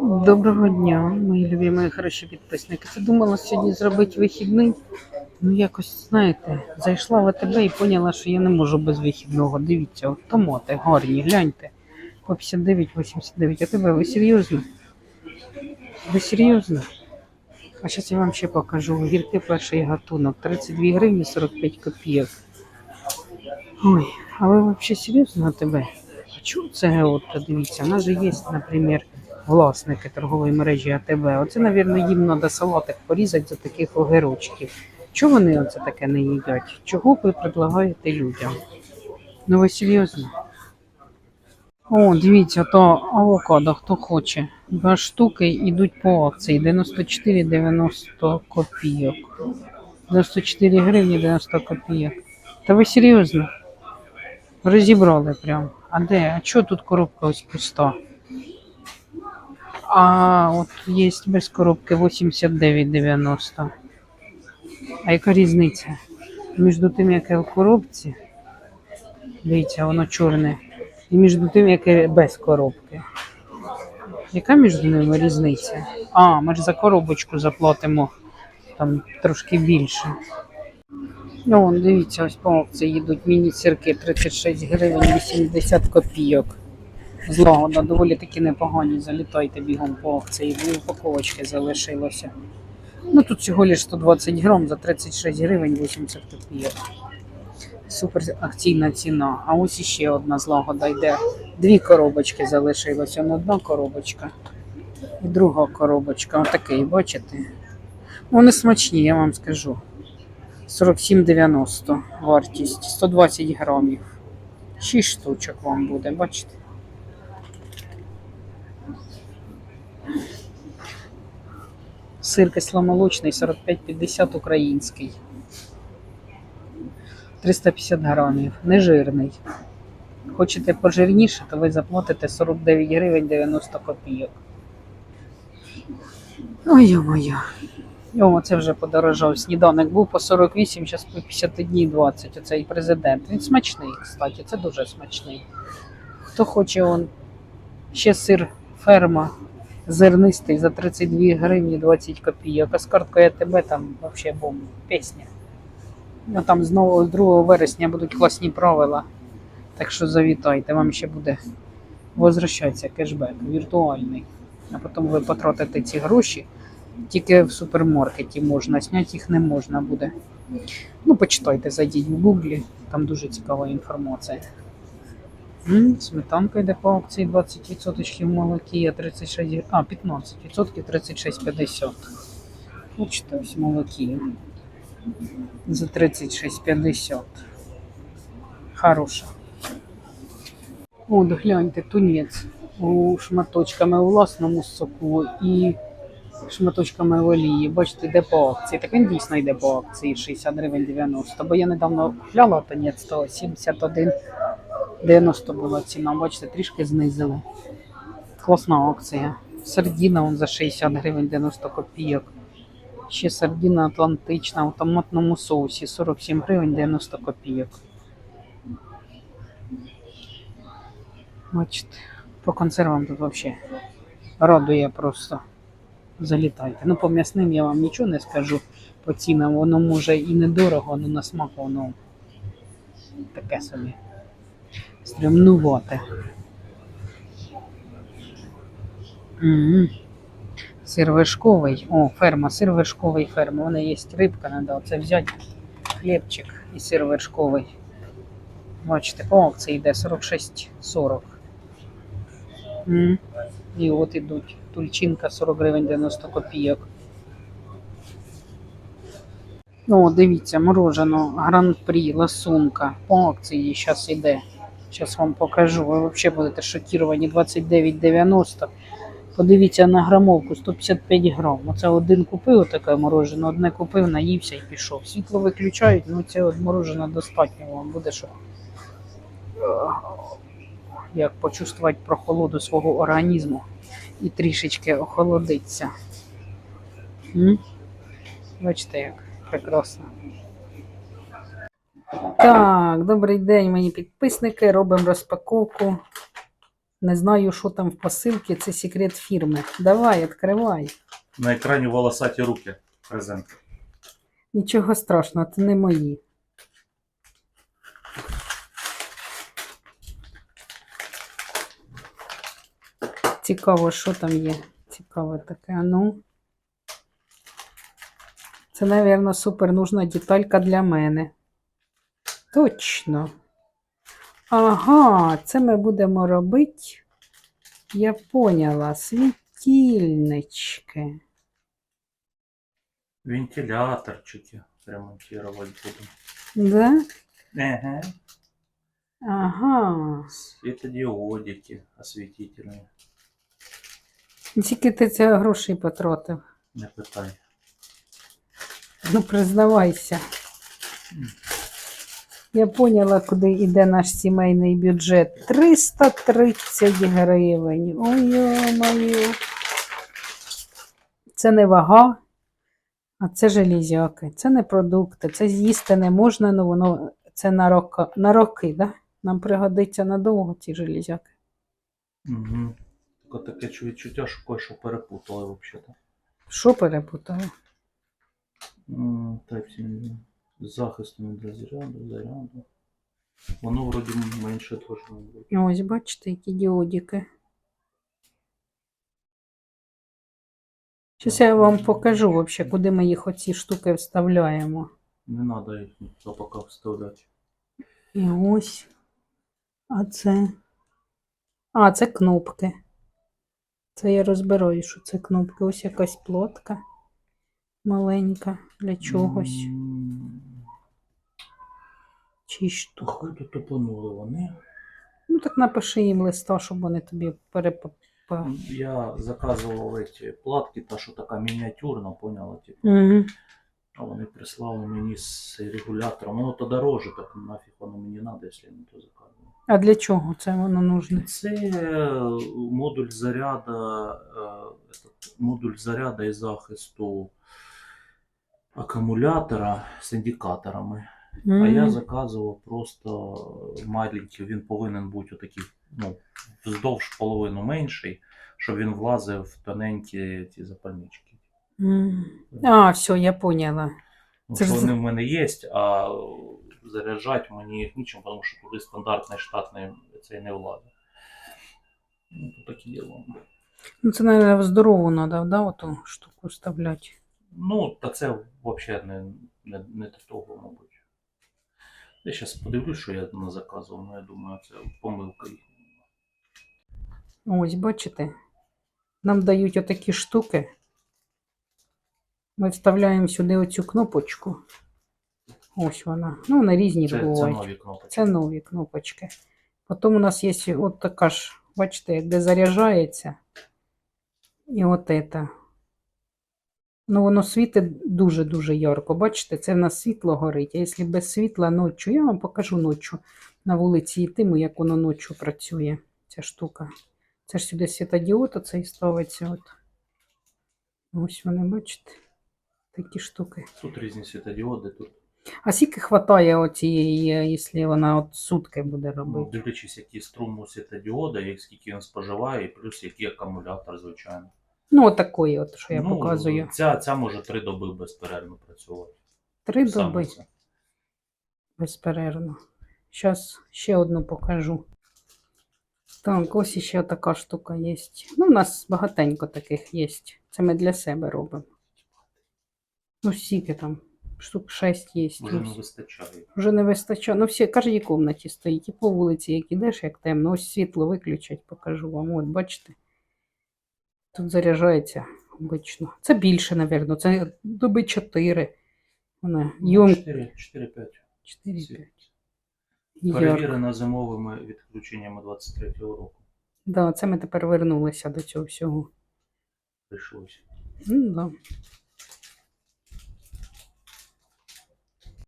Доброго дня, мої любі, хороші підписники. Це думала сьогодні зробити вихідний. Ну, якось, знаєте, зайшла в АТБ і поняла, що я не можу без вихідного. Дивіться, от томати гарні, гляньте. По 59,89. А тебе ви серйозно? Ви серйозно? А зараз я вам ще покажу. Огірки перший гатунок. 32 гривні 45 копійок. Ой, а ви взагалі серйозно на тебе? Чому це от, дивіться, у нас же є, наприклад, власники торгової мережі АТБ. Оце, мабуть, їм треба салатик порізати за таких огірочків. Чого вони оце таке не їдять? Чого ви предлагаєте людям? Ну ви серйозно? О, дивіться, то авокадо, хто хоче. Два штуки йдуть по акції 94,90 копійок. 94 гривні 90 копійок. Та ви серйозно? Розібрали прям. А де? А чого тут коробка ось пуста? А от є без коробки 89,90. А яка різниця? Між тим, яке в коробці, дивіться, воно чорне, і між тим, яке без коробки. Яка між ними різниця? А, ми ж за коробочку заплатимо там трошки більше. Ну, вон, дивіться, ось по акції їдуть міні-сирки 36 гривень 80 копійок. Злагода, доволі таки непогані. Залітайте бігом по акції, дві упаковочки залишилося. Ну тут всього лиш 120 грам за 36 гривень 80 копійок. Супер акційна ціна. А ось іще одна злагода йде. Дві коробочки залишилося. Ну, одна коробочка і друга коробочка. Отакий, бачите? Вони смачні, я вам скажу. 47,90 вартість, 120 грамів. 6 штучок вам буде, бачите? Сир кисломолочний 45,50 український. 350 грамів. Нежирний. Хочете пожирніше, то ви заплатите 49 гривень 90 копійок. Ой, моя. О, це вже подорожав. Сніданок був по 48, зараз по 51,20. Оцей президент. Він смачний, кстати, це дуже смачний. Хто хоче, он ще сир ферма зернистий за 32 гривні 20 копійок. А з карткою АТБ там взагалі бомба, пісня. Ну там знову з 2 вересня будуть класні правила. Так що завітайте, вам ще буде возвращатися кешбек віртуальний. А потім ви потратите ці гроші. Тільки в супермаркеті можна, зняти їх не можна буде. Ну, почитайте, зайдіть в гуглі, там дуже цікава інформація. М, Сметанка йде по акції 20% в молокі, а 36, а 15% 36,50. Хочете ось молокі. За 36,50. Хороша. О, гляньте, тунець у шматочками у власному соку і шматочками олії. Бачите, йде по акції. Так він дійсно йде по акції 60 гривень 90. Бо я недавно купляла тунець, то 71 90 була ціна. Бачите, трішки знизили. Класна акція. Сардіна он за 60 гривень 90 копійок. Ще сардіна атлантична в томатному соусі 47 гривень 90 копійок. Бачите, по консервам тут взагалі радує просто. Залітайте. Ну, по м'ясним я вам нічого не скажу по цінам. Воно може і недорого, але на смак воно таке собі. Стремнувате. Сир вершковий. О, ферма, сир ферма. Вона є рибка, треба оце взяти. Хлібчик і сир. Бачите, по акції йде 46,40. М. І от ідуть. Тульчинка 40 гривень 90 копійок. О, дивіться, морожено гран-прі, ласунка. По акції зараз іде. Зараз вам покажу. Ви взагалі будете шокіровані 29,90. Подивіться на грамовку 155 грам. Оце один купив таке мороженое, одне купив, наївся і пішов. Світло виключають, ну це от мороженое достатньо вам буде, щоб як почувствувати прохолоду свого організму і трішечки охолодиться. М? Бачите, як прекрасно. Так, добрий день, мої підписники. Робимо розпаковку Не знаю, що там в посилці, це секрет фірми. Давай, відкривай. На екрані волосаті руки. Презент. Нічого страшного, це не мої. Цікаво, що там є. Цікаво таке. Ну. Це, мабуть, супер нужна деталька для мене. Точно. Ага, це ми будемо робити. Я поняла, світильнички. Вентиляторчики ремонтувати будемо. Да? Ага. Ага. Світодіодики освітительні. Тільки ти це грошей потратив. Не питай. Ну, признавайся. Я поняла, куди йде наш сімейний бюджет. 330 гривень. Ой, моє. Це не вага, а це железяки. Це не продукти. Це з'їсти не можна, але воно це на, роки, на роки, да? Нам пригодиться надовго ці железяки. Угу. Таке відчуття, що кое-що перепутали взагалі. Що перепутали? Type-C з захистом для заряду, заряду. Воно вроді менше должно бути. Ось, бачите, які діодики. Зараз я вам покажу, вообще, куди ми їх оці штуки вставляємо. Не треба їх поки вставляти. І ось. А це. А, це кнопки. Це я розбираю, що це кнопки. Ось якась плотка маленька для чогось. Чи штука. Походу топанули вони. Ну так напиши їм листа, щоб вони тобі перепа. Я заказував эти платки, та що така мініатюрна, поняла, типу. Угу. А вони прислали мені з регулятором. Воно то дороже, так нафіг воно мені треба, якщо я не то заказую. А для чого це воно нужне? Це е, модуль заряда, е, модуль заряда і захисту акумулятора з індикаторами. А я заказував просто маленький, він повинен бути отакий, ну, вздовж половину менший, щоб він влазив в тоненькі ті запальнички. М. А, все, я поняла. Ну, Це вони в мене є, а заряджати мені їх нічим, тому що туди стандартний штатний цей не влазить. Ну, то таке діло. Ну, це, мабуть, здорову треба, да, оту штуку вставляти. Ну, та це взагалі не, не, не до того, мабуть. Я зараз подивлюсь, що я не заказував, але я думаю, це помилка їх. Ось, бачите? Нам дають отакі штуки. Ми вставляємо сюди оцю кнопочку. Ось вона. Ну, вони різні Це, це нові кнопки. Це нові кнопочки. Потім у нас є от така ж, бачите, де заряджається. І от це. Ну, воно світить дуже-дуже ярко. Бачите, це в нас світло горить. А якщо без світла ночі, я вам покажу ночі на вулиці йтиму, як воно ночі працює, ця штука. Це ж сюди світодіод оцей ставиться. От. Ось вони, бачите, такі штуки. Тут різні світодіоди, тут А скільки хватає оцієї, якщо вона от сутки буде робити? ну, дивлячись, який струм у світодіода, як скільки він споживає, і плюс який акумулятор, звичайно. Ну, отакої, от, що я Ну, показую. Ця, ця може три доби безперервно працювати. Три Саме доби це. безперервно. Зараз ще одну покажу. Так, ось ще така штука є. Ну, у нас багатенько таких є. Це ми для себе робимо. Ну, скільки там, штук 6 є. Вже не вистачає. Вже не вистачає. Ну, всі, в кожній кімнаті стоїть. І по вулиці, як ідеш, як темно. Ось світло виключать, покажу вам. От, бачите. Тут заряджається обично. Це більше, мабуть. Це доби 4. Вона йом 4-5. 4-5. Перевірена зимовими відключеннями 23-го року. Да, це ми тепер вернулися до цього всього. Прийшлося. Ну, да.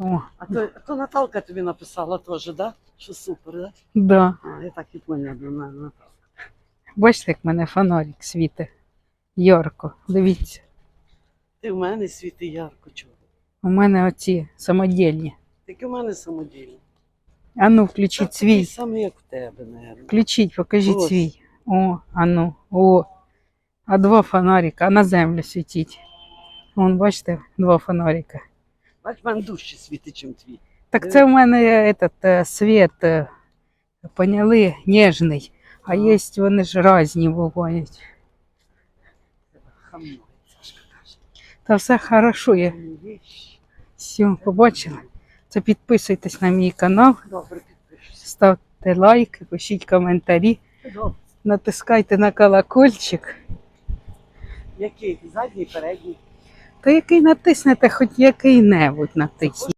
О, А то, то Наталка тобі написала теж, да? Що супер, да? да. А, я так і поняла, думаю, Наталка. Бачите, як в мене фонарик світить. Ярко. Дивіться. Ти в мене світи ярко чого. У мене оці самодільні. Тільки в мене самодільно. А ну, включіть Такий свій. самий, як в тебе, наверное. Включіть, покажіть Ось. свій. О, а ну, о. А два фонарика, а на землю світіть. Вон, бачите, два фонарика. Бач, в дужче світить, чим твій. Так це в мене этот, е, світ, е, поняли, ніжний. А є вони ж різні бувають. Хамной, Сашка каже. Та все хорошо є. Все, побачили. Це підписуйтесь на мій канал, Добре, ставте лайки, пишіть коментарі, Добре. натискайте на колокольчик. Який? Задній, передній? Та який натиснете, хоч який-небудь натисніть.